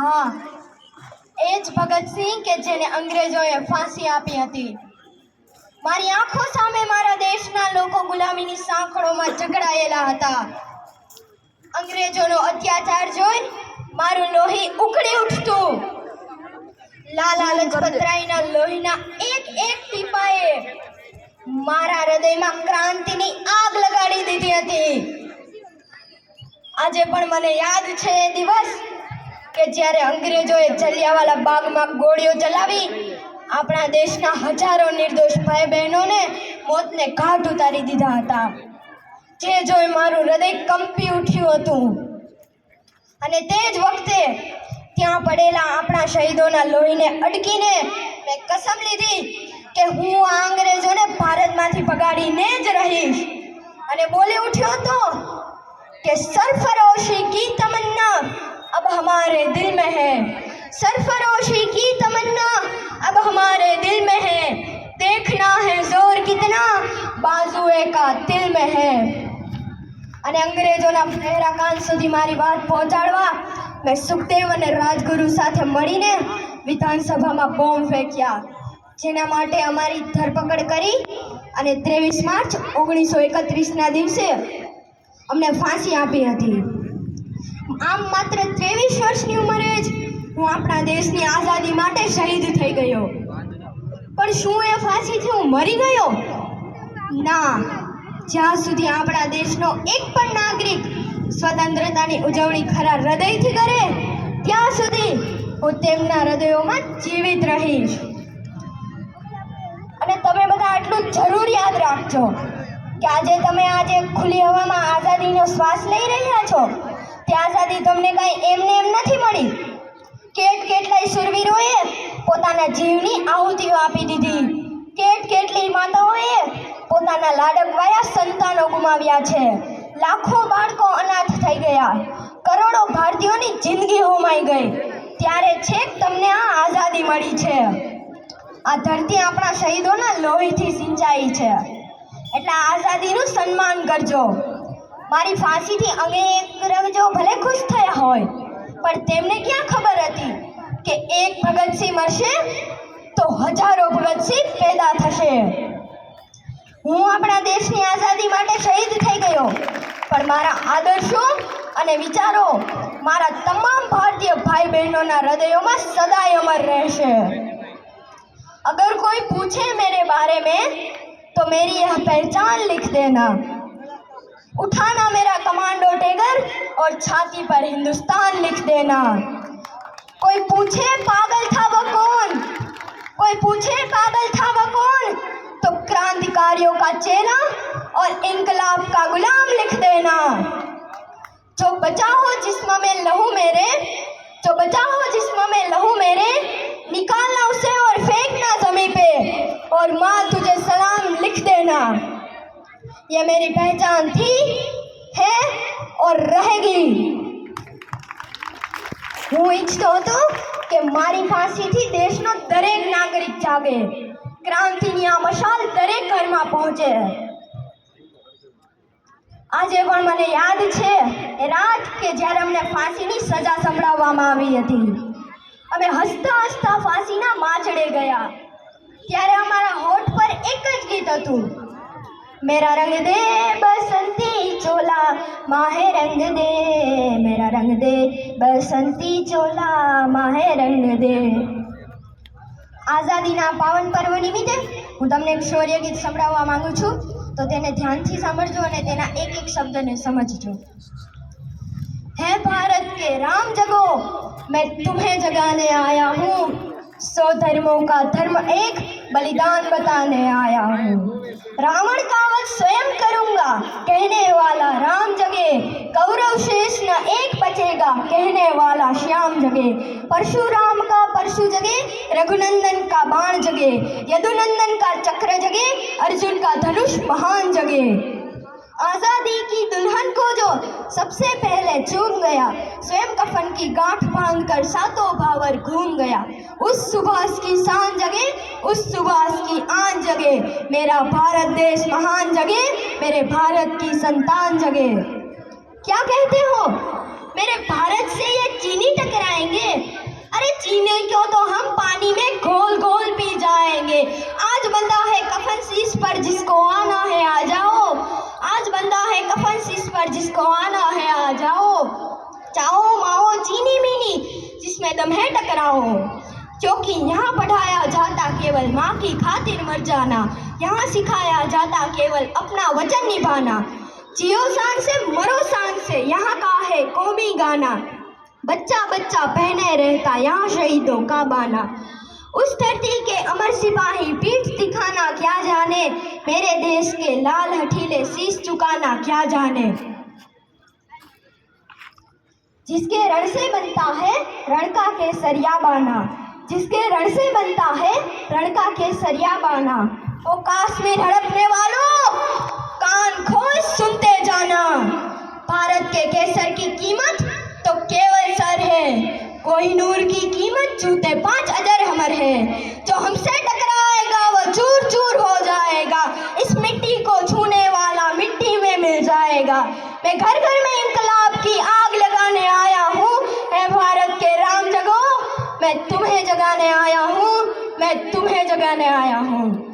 હા. એ જ ભગતસિંહ કે જેને અંગ્રેજોએ ફાંસી આપી હતી. મારી આંખો સામે મારા દેશના લોકો ગુલામીની સાંકળોમાં ઝઘડાયેલા હતા. અંગ્રેજોનો અત્યાચાર જોઈ મારું લોહી ઉકળી ઉઠતું. લાલા લજપતરાયના લોહીના એક એક ટીપાએ મારા હૃદયમાં ક્રાંતિની આગ લગાડી દીધી હતી. આજે પણ મને યાદ છે એ દિવસ કે જ્યારે અંગ્રેજોએ જલિયાવાલા બાગમાં ગોળીઓ ચલાવી, આપણા દેશના હજારો નિર્દોષ ભાઈ બહેનોને મોતને ઘાટ ઉતારી દીધા હતા. જે જોઈ મારું હૃદય કંપી ઉઠ્યું હતું. અને તે જ વખતે ત્યાં પડેલા આપણા શહીદોના લોહીને અડકીને મેં કસમ લીધી કે હું આ અંગ્રેજોને ભારતમાંથી ભગાડીને જ રહીશ. અને બોલી ઉઠ્યો હતો કે સરફરોશી કી તમન્ના अब हमारे दिल में है सरफरोशी की तमन्ना अब हमारे दिल में है देखना है जोर कितना बाजुए का दिल में है અને અંગ્રેજોના પહેરા કાન સુધી મારી વાત પહોંચાડવા મેં સુખદેવ અને રાજગુરુ સાથે મળીને વિધાનસભામાં બોમ્બ ફેંક્યા જેના માટે અમારી ધરપકડ કરી અને ત્રેવીસ માર્ચ ઓગણીસો એકત્રીસના દિવસે અમને ફાંસી આપી હતી આમ માત્ર ત્રેવીસ વર્ષની ઉંમરે જ હું આપણા દેશની આઝાદી માટે શહીદ થઈ ગયો. પણ શું એ ફાંસીથી હું મરી ગયો? ના. જ્યાં સુધી આપણા દેશનો એક પણ નાગરિક સ્વતંત્રતાની ઉજવણી ખરા હૃદયથી કરે, ત્યાં સુધી હું તેમના હૃદયોમાં જીવિત રહીશ. અને તમે બધા આટલું જરૂર યાદ રાખજો કે આજે તમે આજે ખુલ્લી હવામાં આઝાદીનો શ્વાસ લઈ રહ્યા છો. તે આઝાદી તમને કાંઈ એમને એમ નથી મળી? કેટ કેટલાય સુરવીરોએ પોતાના જીવની આહુતિઓ આપી દીધી. કેટ કેટલી માતાઓએ પોતાના લાડકવાયા સંતાનો ગુમાવ્યા છે. લાખો બાળકો અનાથ થઈ ગયા. કરોડો ભારતીયોની જિંદગી હોમાઈ ગઈ. ત્યારે છેક તમને આ આઝાદી મળી છે. આ ધરતી આપણા શહીદોના લોહીથી સિંચાઈ છે. એટલે આઝાદીનું સન્માન કરજો. મારી ફાંસીથી અંગ્રેજો ભલે ખુશ થયા હોય પણ તેમને ક્યાં ખબર હતી કે એક ભગતસિંહ મરશે તો હજારો ભગતસિંહ પેદા થશે હું આપણા દેશની આઝાદી માટે શહીદ થઈ ગયો પણ મારા આદર્શો અને વિચારો મારા તમામ ભારતીય ભાઈ બહેનોના હૃદયોમાં સદાય અમર રહેશે अगर कोई पूछे मेरे बारे में तो मेरी यह पहचान लिख देना उठाना मेरा कमांडो टेगर और छाती पर हिंदुस्तान लिख देना। कोई पूछे पागल था वो कौन? कोई पूछे पागल था वो कौन? तो क्रांतिकारियों का चेला और इनकलाब का गुलाम लिख देना। जो बचा हो जिस्म में लहू मेरे, जो बचा हो जिस्म में लहू मेरे, निकालना उसे और फेंकना जमी पे और माँ तुझे सलाम लिख देना। ये मेरी पहचान थी है और रहेगी હું ઈચ્છતો હતો કે મારી ફાંસીથી દેશનો દરેક નાગરિક જાગે ક્રાંતિની આ મશાલ દરેક ઘરમાં પહોંચે આજે પણ મને યાદ છે એ રાત કે જ્યારે અમને ફાંસીની સજા સંભળાવવામાં આવી હતી અમે હસતા હસતા ફાંસીના માચડે ગયા ત્યારે અમારા હોઠ પર એક જ ગીત હતું મેરા રંગ દે બસંતી ચોલા માહે રંગ દે મેરા રંગ દે બસંતી ચોલા માહે રંગ દે આઝાદીના પાવન પર્વ નિમિત્તે હું તમને એક શૌર્ય ગીત સંભળાવવા માંગુ છું તો તેને ધ્યાનથી સાંભળજો અને તેના એક એક શબ્દને સમજજો है भारत के राम जगो मैं तुम्हें जगाने आया हूँ सौ धर्मों का धर्म एक बलिदान बताने आया हूँ। रावण का वध स्वयं करूँगा, कहने वाला राम जगे। कौरव शेष न एक बचेगा, कहने वाला श्याम जगे। परशुराम का परशु जगे, रघुनंदन का बाण जगे। यदुनंदन का चक्र जगे, अर्जुन का धनुष महान जगे। आज़ादी की दुल्हन को जो सबसे पहले चूम गया, स्वयं कफन की गांठ बाँध कर सातों भावर घूम गया। उस सुभाष की शान जगे, उस सुभाष की आन जगे। मेरा भारत देश महान जगे, मेरे भारत की संतान जगे। क्या कहते हो? मेरे भारत से ये चीनी टकराएँगे? अरे चीनी क्यों तो हम पानी में घोल घोल पी जाएँगे। आज बंदा है कफन शीश पर जिसको आना है आ जाओ आज बंदा है कफन शीश पर जिसको आना है आ जाओ चाओ माओ चीनी मीनी जिसमें दम है टकराओ क्योंकि यहाँ पढ़ाया जाता केवल माँ की खातिर मर जाना, यहाँ सिखाया जाता केवल अपना वचन निभाना। जियो शान से, मरो शान से, यहाँ का है कौमी गाना। बच्चा बच्चा पहने रहता, यहाँ शहीदों का बाना। उस धरती के अमर सिपाही पीठ दिखाना क्या जाने? मेरे देश के लाल हठीले शीश झुकाना क्या जाने? जिसके रण से बनता है रण का केसरिया बाना जिसके रण से बनता है रण का केसरिया बाना ओ काश्मीर हड़पने वालों, कान खोल सुनते जाना। भारत के केसर की कीमत तो केवल सर है। कोई नूर की कीमत जूते पाँच अजर हमर है। जो हमसे टकराएगा, वो चूर चूर हो जाएगा। इस मिट्टी को छूने वाला मिट्टी में मिल जाएगा। मैं घर घर में इंकलाब की आग लगाने आया हूँ मैं भारत के राम जगो मैं तुम्हें जगाने आया हूँ मैं तुम्हें जगाने आया हूँ